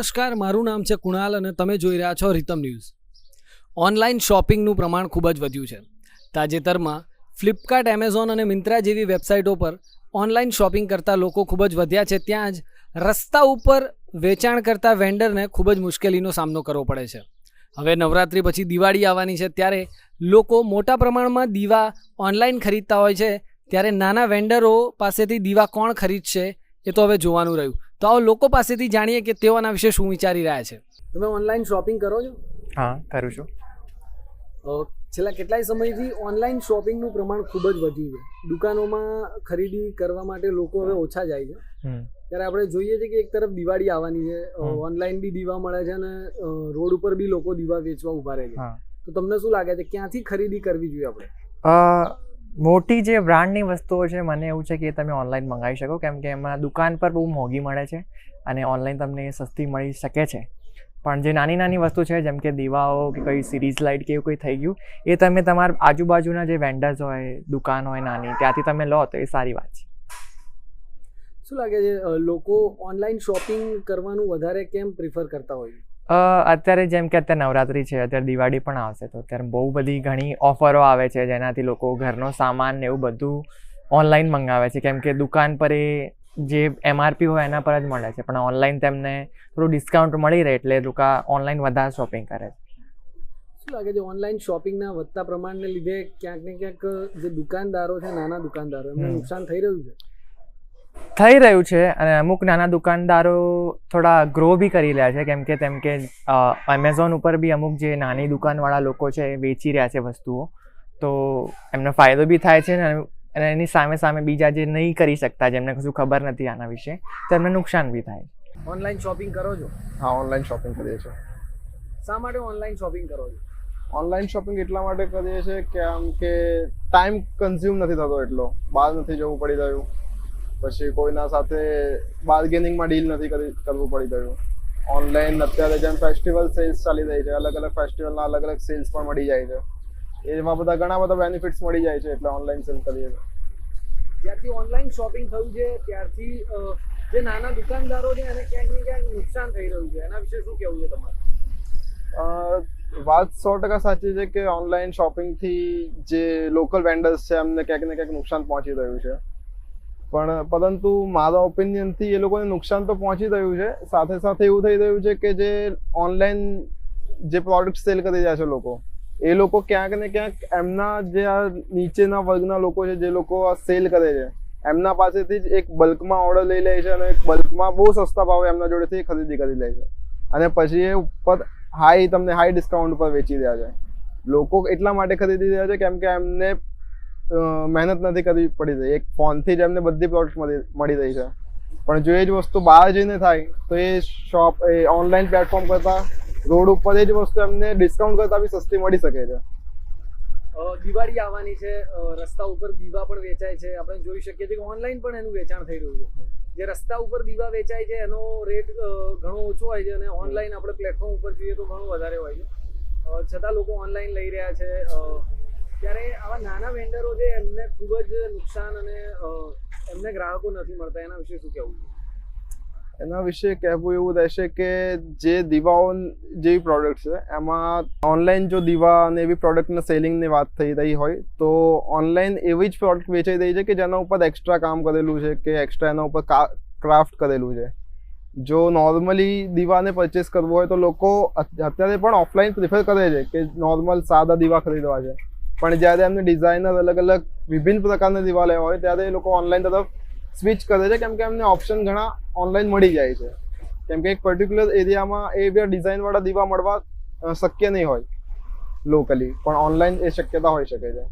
નમસ્કાર, મારું નામ છે કુણાલ અને તમે જોઈ રહ્યા છો રીતમ ન્યૂઝ. ઓનલાઈન શોપિંગનું પ્રમાણ ખૂબ જ વધ્યું છે. તાજેતરમાં ફ્લિપકાર્ટ, એમેઝોન અને મિન્ત્રા જેવી વેબસાઇટો પર ઓનલાઈન શોપિંગ કરતા લોકો ખૂબ જ વધ્યા છે. ત્યાં જ રસ્તા ઉપર વેચાણ કરતા વેન્ડરને ખૂબ જ મુશ્કેલીનો સામનો કરવો પડે છે. હવે નવરાત્રિ પછી દિવાળી આવવાની છે. ત્યારે લોકો મોટા પ્રમાણમાં દીવા ઓનલાઈન ખરીદતા હોય છે. ત્યારે નાના વેન્ડરો પાસેથી દીવા કોણ ખરીદશે એ તો હવે જોવાનું રહ્યું. તો આવો લોકો પાસેથી જાણીએ કે તેઓ આના વિશે શું વિચારી રહ્યા છે. તમે ઓનલાઈન શોપિંગ કરો છો? હા કરું છું. છેલ્લા કેટલાય સમયથી ઓનલાઈન શોપિંગનું પ્રમાણ ખૂબ જ વધ્યું છે. દુકાનોમાં ખરીદી કરવા માટે લોકો હવે ઓછા જાય છે. ત્યારે આપણે જોઈએ છીએ કે એક તરફ દિવાળી આવવાની છે. ઓનલાઈન બી દીવા મળે છે અને રોડ ઉપર બી લોકો દીવા વેચવા ઊભા રહે છે. તો તમને શું લાગે છે ક્યાંથી ખરીદી કરવી જોઈએ આપણે? મોટી જે બ્રાન્ડની વસ્તુઓ છે, મને એવું છે કે તમે ઓનલાઈન મંગાવી શકો, કેમ કે એમાં દુકાન પર બહુ મોંઘી મળે છે અને ઓનલાઈન તમને એ સસ્તી મળી શકે છે. પણ જે નાની નાની વસ્તુ છે, જેમ કે દીવાઓ કે કંઈ સિરીઝ લાઇટ કે એવું કંઈ થઈ ગયું, એ તમે તમારા આજુબાજુના જે વેન્ડર્સ હોય, દુકાન હોય નાની, ત્યાંથી તમે લો, તો એ સારી વાત છે. શું લાગે છે લોકો ઓનલાઈન શોપિંગ કરવાનું વધારે કેમ પ્રિફર કરતા હોય? અત્યારે જેમ કે અત્યારે નવરાત્રિ છે અત્યારે દિવાળી પણ આવશે તો અત્યારે બહુ બધી ઘણી ઓફરો આવે છે જેનાથી લોકો ઘરનો સામાન ને એવું બધું ઓનલાઈન મંગાવે છે. કેમ કે દુકાન પર એ જે એમઆરપી હોય એના પર જ મળે છે પણ ઓનલાઈન તેમને થોડું ડિસ્કાઉન્ટ મળી રહે એટલે લોકો ઓનલાઈન વધારે શોપિંગ કરે છે. શું લાગે છે ઓનલાઈન શોપિંગના વધતા પ્રમાણને લીધે ક્યાંક ને ક્યાંક જે દુકાનદારો છે નાના દુકાનદારો એમને નુકસાન થઈ રહ્યું છે? થઈ રહ્યું છે અને અમુક નાના દુકાનદારો થોડા ગ્રો બી કરી રહ્યા છે કેમ કે તેમ કે એમેઝોન ઉપર બી અમુક જે નાની દુકાનવાળા લોકો છે એ વેચી રહ્યા છે વસ્તુઓ. તો એમને ફાયદો બી થાય છે ને અને એની સામે સામે બીજા જે નહીં કરી શકતા જેમને કશું ખબર નથી આના વિશે તો એમને નુકસાન બી થાય ઓનલાઈન શોપિંગ કરો છો? હા ઓનલાઈન શોપિંગ કરીએ છીએ. શા માટે ઓનલાઈન શોપિંગ કરો છો? ઓનલાઈન શોપિંગ એટલા માટે કરીએ છીએ કે આમ કે ટાઈમ કન્ઝ્યુમ નથી થતો એટલો. બહાર નથી જવું પડી રહ્યું. પછી કોઈના સાથે બાર્ગેનિંગમાં ડીલ નથી કરી કરવું પડી રહ્યું ઓનલાઈન અત્યારે જેમ ફેસ્ટિવલ સેલ્સ ચાલી રહી છે અલગ અલગ ફેસ્ટિવલના અલગ અલગ સેલ્સ પણ મળી જાય છે. એમાં બધા ઘણા બધા બેનિફિટ્સ મળી જાય છે એટલે ઓનલાઈન સેલ કરીએ જ્યારથી ઓનલાઈન શોપિંગ થયું છે ત્યારથી જે નાના દુકાનદારો છે એને ક્યાંક ને ક્યાંક નુકસાન થઈ રહ્યું છે. એના વિશે શું કહેવું છે તમારે? વાત સો ટકા સાચી છે કે ઓનલાઈન શોપિંગથી જે લોકલ વેન્ડર્સ છે એમને ક્યાંક ને ક્યાંક નુકસાન પહોંચી રહ્યું છે. પણ પરંતુ મારા ઓપિનિયનથી એ લોકોને નુકસાન તો પહોંચી રહ્યું છે. સાથે સાથે એવું થઈ રહ્યું છે કે જે ઓનલાઈન જે પ્રોડક્ટ સેલ કરી રહ્યા છે લોકો, એ લોકો ક્યાંક ને ક્યાંક એમના જે આ નીચેના વર્ગના લોકો છે, જે લોકો આ સેલ કરે છે, એમના પાસેથી જ એક બલ્કમાં ઓર્ડર લઈ લે છે અને એક બલ્કમાં બહુ સસ્તા ભાવે એમના જોડેથી ખરીદી કરી લે છે. અને પછી એ ઉપર હાઈ તમને હાઈ ડિસ્કાઉન્ટ પર વેચી રહ્યા છે. લોકો એટલા માટે ખરીદી રહ્યા છે કેમ કે એમને મહેનત નથી કરવી પડી જાય એક ફોનથી જ એમને બધી પ્રોડક્ટ મળી રહી છે. પણ જો એ જ વસ્તુ બહાર જઈને થાય તો એ શોપ એ ઓનલાઈન પ્લેટફોર્મ કરતાં રોડ ઉપર એ જ વસ્તુ એમને ડિસ્કાઉન્ટ કરતાં બી સસ્તી મળી શકે છે. દિવાળી આવવાની છે. રસ્તા ઉપર દીવા પણ વેચાય છે. આપણે જોઈ શકીએ છીએ કે ઓનલાઈન પણ એનું વેચાણ થઈ રહ્યું છે. જે રસ્તા ઉપર દીવા વેચાય છે એનો રેટ ઘણો ઓછો હોય છે અને ઓનલાઈન આપણે પ્લેટફોર્મ ઉપર જોઈએ તો ઘણો વધારે હોય છે. છતાં લોકો ઓનલાઈન લઈ રહ્યા છે. ત્યારે આવા નાના વેન્ડરો છે, એમને ખૂબ જ નુકસાન અને એમને ગ્રાહકો નથી મળતા. એના વિશે શું કહેવું? એના વિશે કહેવું એવું રહેશે કે જે દીવાઓ જેવી પ્રોડક્ટ છે, એમાં ઓનલાઈન જો દીવા અને એવી પ્રોડક્ટના સેલિંગની વાત થઈ રહી હોય, તો ઓનલાઈન એવી જ પ્રોડક્ટ વેચાઈ રહી છે કે જેના ઉપર એક્સ્ટ્રા કામ કરેલું છે કે એક્સ્ટ્રા એના ઉપર ક્રાફ્ટ કરેલું છે. જો નોર્મલી દીવાને પરચેસ કરવું હોય તો લોકો અત્યારે પણ ઓફલાઈન પ્રિફર કરે છે કે નોર્મલ સાદા દીવા ખરીદવા છે. પણ જ્યારે એમની ડિઝાઇનર અલગ અલગ વિભિન્ન પ્રકારના દિવાલે હોય ત્યારે એ લોકો ઓનલાઈન તરફ સ્વિચ કરે છે. કેમ કે એમને ઓપ્શન ઘણા ઓનલાઈન મળી જાય છે. કેમ કે એક પર્ટિક્યુલર એરિયામાં એ ડિઝાઇનવાળા દીવા મળવા શક્ય નહીં હોય લોકલી પણ ઓનલાઈન એ શક્યતા હોઈ શકે છે.